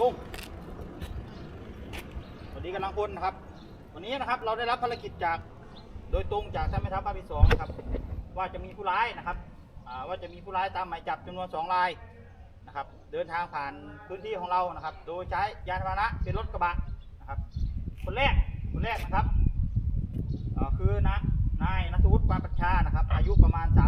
กุ้งสวัสดีกำลังพลนะครับ วันนี้นะครับเราได้รับภารกิจจากโดยตรงจากท่านแม่ทัพภาคที่สองนะครับ ว่าจะมีผู้ร้ายนะครับว่าจะมีผู้ร้ายตามหมายจับจำนวน2รายนะครับ เดินทางผ่านพื้นที่ของเรานะครับ โดยใช้ยานพาหนะเป็นรถกระบะนะครับ คนแรกคนแรกนะครับคือนายนัทวุฒิความประชานะครับ อายุประมาณ3